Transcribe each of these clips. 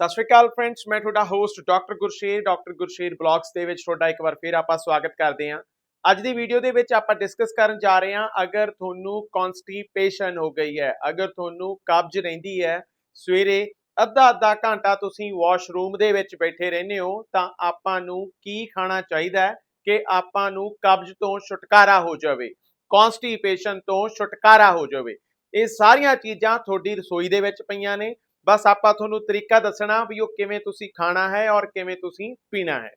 ਸਤਿ ਸ਼੍ਰੀ ਅਕਾਲ ਫਰੈਂਡਸ ਮੈਂ ਤੁਹਾਡਾ host doctor Gursher doctor Gursher blogs ਦੇ ਵਿੱਚ ਤੁਹਾਡਾ ਇੱਕ ਵਾਰ ਫਿਰ ਆਪਾਂ ਸਵਾਗਤ ਕਰਦੇ ਹਾਂ। ਅੱਜ ਦੀ ਵੀਡੀਓ ਦੇ ਵਿੱਚ ਆਪਾਂ ਡਿਸਕਸ ਕਰਨ ਜਾ ਰਹੇ ਹਾਂ ਅਗਰ ਤੁਹਾਨੂੰ ਕਨਸਟੀਪੇਸ਼ਨ ਹੋ ਗਈ ਹੈ, ਅਗਰ ਤੁਹਾਨੂੰ ਕਬਜ਼ ਰਹਿੰਦੀ ਹੈ, ਸਵੇਰੇ ਅੱਧਾ ਅੱਧਾ ਘੰਟਾ ਤੁਸੀਂ ਵਾਸ਼ਰੂਮ ਦੇ ਵਿੱਚ ਬੈਠੇ ਰਹਿੰਦੇ ਹੋ, ਤਾਂ ਆਪਾਂ ਨੂੰ ਕੀ ਖਾਣਾ ਚਾਹੀਦਾ ਹੈ ਕਿ ਆਪਾਂ ਨੂੰ ਕਬਜ਼ ਤੋਂ ਛੁਟਕਾਰਾ ਹੋ ਜਾਵੇ ਕਨਸਟੀਪੇਸ਼ਨ ਤੋਂ ਛੁਟਕਾਰਾ ਹੋ ਜਾਵੇ। ਇਹ ਸਾਰੀਆਂ ਚੀਜ਼ਾਂ ਤੁਹਾਡੀ ਰਸੋਈ ਦੇ ਵਿੱਚ ਪਈਆਂ ਨੇ ਬਸ ਆਪਾਂ ਤੁਹਾਨੂੰ ਤਰੀਕਾ ਦੱਸਣਾ ਵੀ ਉਹ ਕਿਵੇਂ ਤੁਸੀਂ ਖਾਣਾ ਹੈ ਔਰ ਕਿਵੇਂ ਤੁਸੀਂ ਪੀਣਾ ਹੈ।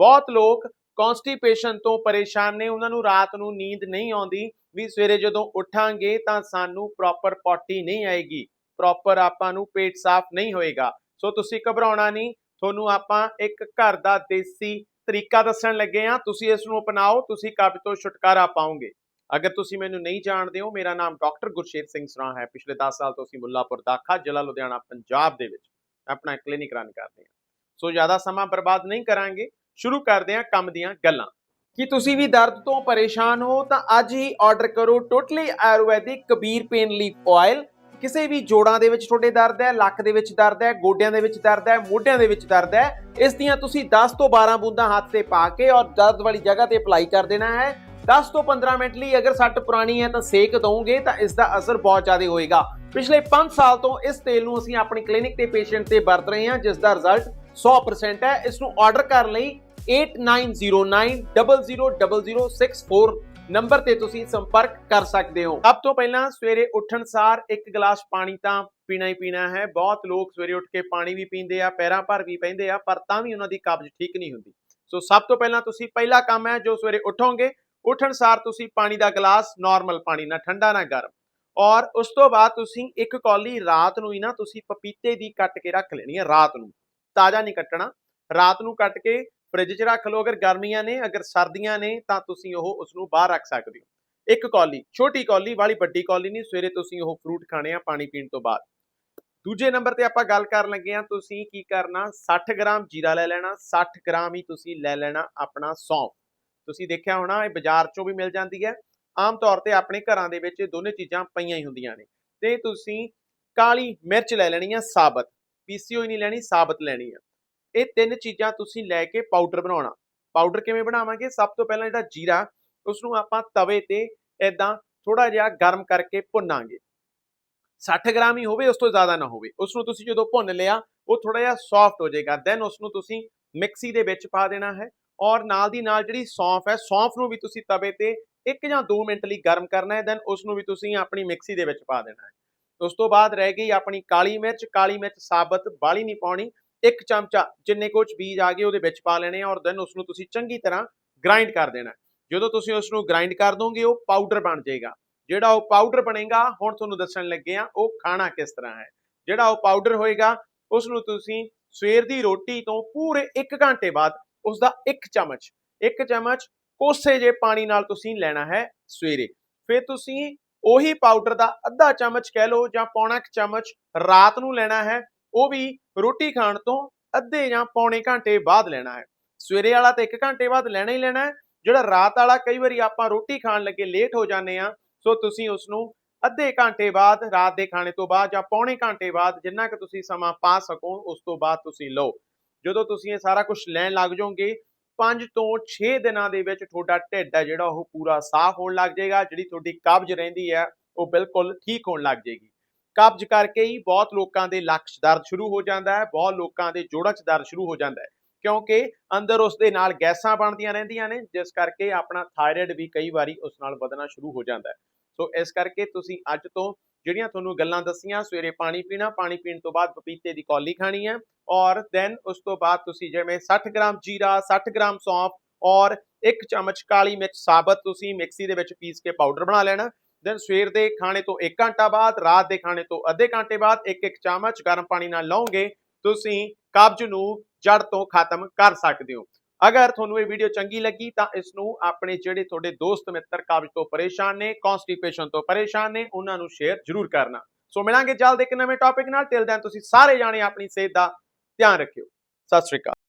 ਬਹੁਤ ਲੋਕ ਕਨਸਟੀਪੇਸ਼ਨ ਤੋਂ ਪਰੇਸ਼ਾਨ ਨੇ, ਉਹਨਾਂ ਨੂੰ ਰਾਤ ਨੂੰ ਨੀਂਦ ਨਹੀਂ ਆਉਂਦੀ ਵੀ ਸਵੇਰੇ ਜਦੋਂ ਉੱਠਾਂਗੇ ਤਾਂ ਸਾਨੂੰ ਪ੍ਰੋਪਰ ਪੋਟੀ ਨਹੀਂ ਆਏਗੀ ਪ੍ਰੋਪਰ ਆਪਾਂ ਨੂੰ ਪੇਟ ਸਾਫ਼ ਨਹੀਂ ਹੋਏਗਾ। ਸੋ ਤੁਸੀਂ ਘਬਰਾਉਣਾ ਨਹੀਂ, ਤੁਹਾਨੂੰ ਆਪਾਂ ਇੱਕ ਘਰ ਦਾ ਦੇਸੀ ਤਰੀਕਾ ਦੱਸਣ ਲੱਗੇ ਆ ਤੁਸੀਂ ਇਸ ਨੂੰ ਅਪਣਾਓ, ਤੁਸੀਂ ਕਬਜ਼ ਤੋਂ ਛੁਟਕਾਰਾ ਪਾਓਗੇ। ਅਗਰ ਤੁਸੀਂ ਮੈਨੂੰ ਨਹੀਂ ਜਾਣਦੇ ਹੋ, ਮੇਰਾ ਨਾਮ ਡਾਕਟਰ ਗੁਰਸ਼ੇਰ ਸਿੰਘ ਸਰਾ ਹੈ। ਪਿਛਲੇ 10 ਸਾਲ ਤੋਂ ਅਸੀਂ ਮੁੱਲਾਪੁਰ ਦਾਖਾ ਜ਼ਿਲ੍ਹਾ ਲੁਧਿਆਣਾ, ਪੰਜਾਬ ਦੇ ਵਿੱਚ ਆਪਣਾ ਕਲੀਨਿਕ ਰਨ ਕਰਦੇ ਹਾਂ। ਸੋ ਜ਼ਿਆਦਾ ਸਮਾਂ ਬਰਬਾਦ ਨਹੀਂ ਕਰਾਂਗੇ। ਸ਼ੁਰੂ ਕਰਦੇ ਹਾਂ ਕੰਮ ਦੀਆਂ ਗੱਲਾਂ। ਕੀ ਤੁਸੀਂ ਵੀ ਦਰਦ ਤੋਂ ਪਰੇਸ਼ਾਨ ਹੋ, ਤਾਂ ਅੱਜ ਹੀ ਆਰਡਰ ਕਰੋ totally Ayurvedic Kabir pain leaf oil ਕਿਸੇ ਵੀ ਜੋੜਾਂ ਦੇ ਵਿੱਚ ਤੁਹਾਡੇ ਦਰਦ ਹੈ, ਲੱਕ ਦੇ ਵਿੱਚ ਦਰਦ ਹੈ, ਗੋਡਿਆਂ ਦੇ ਵਿੱਚ ਦਰਦ ਹੈ, ਮੋਢਿਆਂ ਦੇ ਵਿੱਚ ਦਰਦ ਹੈ, ਇਸ ਦੀਆਂ ਤੁਸੀਂ 10 ਤੋਂ 12 ਬੂੰਦਾਂ ਹੱਥ ਤੇ ਪਾ ਕੇ ਔਰ ਦਰਦ ਵਾਲੀ ਜਗ੍ਹਾ ਤੇ ਅਪਲਾਈ ਕਰ ਦੇਣਾ ਹੈ। 10 ਤੋਂ 15 ਮਿੰਟ ਲਈ ਅਗਰ ਸੱਟ ਪੁਰਾਣੀ ਹੈ ਤਾਂ ਸੇਕ ਦਵੋਗੇ ਤਾਂ ਇਸ ਦਾ ਅਸਰ ਬਹੁਤ ਜ਼ਿਆਦਾ ਹੋਏਗਾ। ਪਿਛਲੇ 5 ਸਾਲ ਤੋਂ ਇਸ ਤੇਲ ਨੂੰ ਅਸੀਂ ਆਪਣੀ ਕਲੀਨਿਕ ਤੇ ਪੇਸ਼ੈਂਟ ਤੇ ਵਰਤ ਰਹੇ ਹਾਂ, ਜਿਸ ਦਾ ਰਿਜ਼ਲਟ 100% ਹੈ। ਇਸ ਨੂੰ ਆਰਡਰ ਕਰਨ ਲਈ 8909000064 ਨੰਬਰ ਤੇ ਤੁਸੀਂ ਸੰਪਰਕ ਕਰ ਸਕਦੇ ਹੋ। ਸਭ ਤੋਂ ਪਹਿਲਾਂ ਸਵੇਰੇ ਉੱਠਣ ਸਾਰ ਇੱਕ ਗਲਾਸ ਪਾਣੀ ਤਾਂ ਪੀਣਾ ਹੀ ਪੀਣਾ ਹੈ। ਬਹੁਤ ਲੋਕ ਸਵੇਰੇ ਉੱਠ ਕੇ ਪਾਣੀ ਵੀ ਪੀਂਦੇ ਆ, ਪੈਰਾਂ ਭਰ ਵੀ ਪੈਂਦੇ ਆ, ਪਰ ਤਾਂ ਵੀ ਉਹਨਾਂ ਦੀ ਕਬਜ਼ ਠੀਕ ਨਹੀਂ ਹੁੰਦੀ। ਸੋ ਸਭ ਤੋਂ ਪਹਿਲਾਂ ਤੁਸੀਂ ਪਹਿਲਾ ਕੰਮ ਹੈ ਜੋ ਸਵੇਰੇ ਉੱਠੋਗੇ ਉੱਠਣ ਸਾਰ ਤੁਸੀਂ ਪਾਣੀ ਦਾ ਗਲਾਸ ਨਾਰਮਲ ਪਾਣੀ ਨਾ ਠੰਡਾ ਨਾ ਗਰਮ। ਔਰ ਉਸ ਤੋਂ ਬਾਅਦ ਤੁਸੀਂ ਇੱਕ ਕੌਲੀ ਰਾਤ ਨੂੰ ਹੀ ਨਾ ਤੁਸੀਂ ਪਪੀਤੇ ਦੀ ਕੱਟ ਕੇ ਰੱਖ ਲੈਣੀ ਹੈ ਰਾਤ ਨੂੰ। ਤਾਜ਼ਾ ਨਹੀਂ ਕੱਟਣਾ। ਰਾਤ ਨੂੰ ਕੱਟ ਕੇ ਫ੍ਰਿਜ 'ਚ ਰੱਖ ਲਓ। ਅਗਰ ਗਰਮੀਆਂ ਨੇ, ਅਗਰ ਸਰਦੀਆਂ ਨੇ, ਤਾਂ ਤੁਸੀਂ ਉਹ ਉਸ ਨੂੰ ਬਾਹਰ ਰੱਖ ਸਕਦੇ ਹੋ। ਇੱਕ ਕੌਲੀ, ਛੋਟੀ ਕੌਲੀ ਵਾਲੀ ਵੱਡੀ ਕੌਲੀ ਨਹੀਂ, ਸਵੇਰੇ ਤੁਸੀਂ ਉਹ ਫਰੂਟ ਖਾਣੇ ਆ ਪਾਣੀ ਪੀਣ ਤੋਂ ਬਾਅਦ। ਦੂਜੇ ਨੰਬਰ ਤੇ ਆਪਾਂ ਗੱਲ ਕਰਨ ਲੱਗੇ ਆ ਤੁਸੀਂ ਕੀ ਕਰਨਾ? 60 ਗ੍ਰਾਮ ਜੀਰਾ ਲੈ ਲੈਣਾ। 60 ਗ੍ਰਾਮ ਹੀ ਤੁਸੀਂ ਲੈ ਲੈਣਾ ਆਪਣਾ ਸੌਂਫ। ਤੁਸੀਂ ਦੇਖਿਆ ਹੋਣਾ, ਇਹ ਬਾਜ਼ਾਰ 'ਚੋਂ ਵੀ ਮਿਲ ਜਾਂਦੀ ਹੈ। ਆਮ ਤੌਰ ਤੇ ਆਪਣੇ ਘਰਾਂ ਦੇ ਵਿੱਚ ਦੋਨੇ ਚੀਜ਼ਾਂ ਪਈਆਂ ਹੀ ਹੁੰਦੀਆਂ ਨੇ। ਤੇ ਤੁਸੀਂ ਕਾਲੀ ਮਿਰਚ ਲੈ ਲੈਣੀ ਆ, ਸਾਬਤ। ਪੀਸੀ ਹੋਈ ਨਹੀਂ ਲੈਣੀ, ਸਾਬਤ ਲੈਣੀ ਆ। ਇਹ ਤਿੰਨ ਚੀਜ਼ਾਂ ਤੁਸੀਂ ਲੈ ਕੇ ਪਾਊਡਰ ਬਣਾਉਣਾ। ਪਾਊਡਰ ਕਿਵੇਂ ਬਣਾਵਾਂਗੇ? ਸਭ ਤੋਂ ਪਹਿਲਾਂ ਜਿਹੜਾ ਜੀਰਾ ਉਸ ਨੂੰ ਆਪਾਂ ਤਵੇ ਤੇ ਇਦਾਂ ਥੋੜਾ ਜਿਹਾ ਗਰਮ ਕਰਕੇ ਭੁੰਨਾਂਗੇ। 60 ਗ੍ਰਾਮ ਹੀ ਹੋਵੇ, ਉਸ ਤੋਂ ਜ਼ਿਆਦਾ ਨਾ ਹੋਵੇ। ਉਸ ਨੂੰ ਤੁਸੀਂ ਜਦੋਂ ਭੁੰਨ ਲਿਆ, ਉਹ ਥੋੜਾ ਜਿਹਾ ਸੌਫਟ ਹੋ ਜਾਏਗਾ। ਦੈਨ ਉਸ ਨੂੰ ਤੁਸੀਂ ਮਿਕਸੀ ਦੇ ਵਿੱਚ ਪਾ ਦੇਣਾ ਹੈ। ਔਰ ਨਾਲ ਦੀ ਨਾਲ ਜਿਹੜੀ ਸੌਂਫ ਹੈ, ਸੌਂਫ ਨੂੰ ਵੀ ਤੁਸੀਂ ਤਵੇ ਤੇ 1 ਜਾਂ 2 ਮਿੰਟ ਲਈ ਗਰਮ ਕਰਨਾ ਹੈ ਦੈਨ ਉਸ ਨੂੰ ਵੀ ਤੁਸੀਂ ਆਪਣੀ ਮਿਕਸੀ ਦੇ ਵਿੱਚ ਪਾ ਦੇਣਾ ਹੈ। ਉਸ ਤੋਂ ਬਾਅਦ ਰਹਿ ਗਈ ਆਪਣੀ ਕਾਲੀ ਮਿਰਚ ਕਾਲੀ ਮਿਰਚ ਸਾਬਤ ਬਾਲੀ ਨਹੀਂ ਪਾਉਣੀ, ਇੱਕ ਚਮਚਾ ਜਿੰਨੇ ਕੁਝ ਬੀਜ ਆ ਗਏ ਉਹਦੇ ਵਿੱਚ ਪਾ ਲੈਣੇ ਆ ਔਰ ਦੈਨ ਉਸ ਨੂੰ ਤੁਸੀਂ ਚੰਗੀ ਤਰ੍ਹਾਂ ਗ੍ਰਾਈਂਡ ਕਰ ਦੇਣਾ ਜਦੋਂ ਤੁਸੀਂ ਉਸ ਨੂੰ ਗ੍ਰਾਈਂਡ ਕਰ ਦੋਗੇ, ਉਹ ਪਾਊਡਰ ਬਣ ਜਾਏਗਾ। ਜਿਹੜਾ ਉਹ ਪਾਊਡਰ ਬਣੇਗਾ, ਹੁਣ ਤੁਹਾਨੂੰ ਦੱਸਣ ਲੱਗੇ ਆ ਉਹ ਖਾਣਾ ਕਿਸ ਤਰ੍ਹਾਂ ਹੈ। ਜਿਹੜਾ ਉਹ ਪਾਊਡਰ ਹੋਏਗਾ ਉਸ ਨੂੰ ਤੁਸੀਂ ਸਵੇਰ ਦੀ ਰੋਟੀ ਤੋਂ ਪੂਰੇ 1 ਘੰਟੇ ਬਾਅਦ ਉਸ ਦਾ 1 ਚਮਚ, ਇੱਕ ਚਮਚ ਕੋਸੇ ਜੇ ਪਾਣੀ ਨਾਲ ਤੁਸੀਂ ਲੈਣਾ ਹੈ ਸਵੇਰੇ। ਫਿਰ ਤੁਸੀਂ ਉਹੀ ਪਾਊਡਰ ਦਾ ਅੱਧਾ ਚਮਚ ਕਹਿ ਲਓ ਜਾਂ ਪੌਣਾ ਕੁ ਚਮਚ ਰਾਤ ਨੂੰ ਲੈਣਾ ਹੈ, ਉਹ ਵੀ ਰੋਟੀ ਖਾਣ ਤੋਂ ਅੱਧੇ ਜਾਂ ਪੌਣੇ ਘੰਟੇ ਬਾਅਦ ਲੈਣਾ ਹੈ। ਸਵੇਰੇ ਵਾਲਾ ਤਾਂ 1 ਘੰਟੇ ਬਾਅਦ ਲੈਣਾ ਹੀ ਲੈਣਾ ਹੈ, ਜਿਹੜਾ ਰਾਤ ਵਾਲਾ ਕਈ ਵਾਰੀ ਆਪਾਂ ਰੋਟੀ ਖਾਣ ਲੱਗੇ ਲੇਟ ਹੋ ਜਾਂਦੇ ਆ ਸੋ ਤੁਸੀਂ ਉਸ ਨੂੰ ਅੱਧੇ ਘੰਟੇ ਬਾਅਦ ਰਾਤ ਦੇ ਖਾਣੇ ਤੋਂ ਬਾਅਦ ਜਾਂ ਪੌਣੇ ਘੰਟੇ ਬਾਅਦ ਜਿੰਨਾ ਕਿ ਤੁਸੀਂ ਸਮਾਂ ਪਾ ਸਕੋ, ਉਸ ਤੋਂ ਬਾਅਦ ਤੁਸੀਂ ਲਓ। ਜਦੋਂ ਤੁਸੀਂ ਇਹ ਸਾਰਾ ਕੁਝ ਲੈਣ ਲੱਗ ਜਾਓਗੇ 5 ਤੋਂ 6 ਦਿਨਾਂ ਦੇ ਵਿੱਚ ਤੁਹਾਡਾ ਢਿੱਡ ਹੈ ਜਿਹੜਾ ਉਹ ਪੂਰਾ ਸਾਫ਼ ਹੋਣ ਲੱਗ ਜਾਏਗਾ, ਜਿਹੜੀ ਤੁਹਾਡੀ ਕਬਜ਼ ਰਹਿੰਦੀ ਹੈ, ਉਹ ਬਿਲਕੁਲ ਠੀਕ ਹੋਣ ਲੱਗ ਜਾਏਗੀ। ਕਬਜ਼ ਕਰਕੇ ਹੀ ਬਹੁਤ ਲੋਕਾਂ ਦੇ ਲੱਕ 'ਚ ਦਰਦ ਸ਼ੁਰੂ ਹੋ ਜਾਂਦਾ ਹੈ, ਬਹੁਤ ਲੋਕਾਂ ਦੇ ਜੋੜਾਂ 'ਚ ਦਰਦ ਸ਼ੁਰੂ ਹੋ ਜਾਂਦਾ ਹੈ, ਕਿਉਂਕਿ ਅੰਦਰ ਉਸ ਦੇ ਨਾਲ ਗੈਸਾਂ ਬਣਦੀਆਂ ਰਹਿੰਦੀਆਂ ਨੇ, ਜਿਸ ਕਰਕੇ ਆਪਣਾ ਥਾਇਰਾਇਡ ਵੀ ਕਈ ਵਾਰੀ ਉਸ ਨਾਲ ਵਧਣਾ ਸ਼ੁਰੂ ਹੋ ਜਾਂਦਾ ਹੈ। ਸੋ ਇਸ ਕਰਕੇ ਤੁਸੀਂ ਅੱਜ ਤੋਂ ਜਿਹੜੀਆਂ ਤੁਹਾਨੂੰ ਗੱਲਾਂ ਦੱਸੀਆਂ, ਸਵੇਰੇ ਪਾਣੀ ਪੀਣਾ, ਪਾਣੀ ਪੀਣ ਤੋਂ ਬਾਅਦ ਪਪੀਤੇ ਦੀ ਕੌਲੀ ਖਾਣੀ ਹੈ ਔਰ ਦੈਨ ਉਸ ਤੋਂ ਬਾਅਦ ਤੁਸੀਂ ਜਿਵੇਂ 60 ਗ੍ਰਾਮ ਜੀਰਾ 60 ਗ੍ਰਾਮ ਸੌਂਫ ਔਰ ਇੱਕ ਚਮਚ ਕਾਲੀ ਮਿਰਚ, ਸਾਬਤ ਤੁਸੀਂ ਮਿਕਸੀ ਦੇ ਵਿੱਚ ਪੀਸ ਕੇ ਪਾਊਡਰ ਬਣਾ ਲੈਣਾ। ਦੈਨ ਸਵੇਰ ਦੇ ਖਾਣੇ ਤੋਂ 1 ਘੰਟਾ ਬਾਅਦ, ਰਾਤ ਦੇ ਖਾਣੇ ਤੋਂ ਅੱਧੇ ਘੰਟੇ ਬਾਅਦ ਇੱਕ ਇੱਕ ਚਮਚ ਗਰਮ ਪਾਣੀ ਨਾਲ ਲਓਗੇ, ਤੁਸੀਂ ਕਬਜ਼ ਨੂੰ ਜੜ ਤੋਂ ਖਤਮ ਕਰ ਸਕਦੇ ਹੋ। ਅਗਰ ਤੁਹਾਨੂੰ ਇਹ ਵੀਡੀਓ ਚੰਗੀ ਲੱਗੀ ਤਾਂ ਇਸ ਨੂੰ ਆਪਣੇ ਜਿਹੜੇ ਤੁਹਾਡੇ ਦੋਸਤ ਮਿੱਤਰ ਕਬਜ਼ ਤੋਂ ਪਰੇਸ਼ਾਨ ਨੇ ਕਨਸਟੀਪੇਸ਼ਨ ਤੋਂ ਪਰੇਸ਼ਾਨ ਨੇ, ਉਹਨਾਂ ਨੂੰ ਸ਼ੇਅਰ ਜ਼ਰੂਰ ਕਰਨਾ। ਸੋ ਮਿਲਾਂਗੇ ਜਲਦ ਇੱਕ ਨਵੇਂ ਟੌਪਿਕ ਨਾਲ। ਟਿਲ ਦੈਨ ਤੁਸੀਂ ਸਾਰੇ ਜਾਣੇ ਆਪਣੀ ਸਿਹਤ ਦਾ ਧਿਆਨ ਰੱਖਿਓ। ਸਤਿ ਸ਼੍ਰੀ ਅਕਾਲ।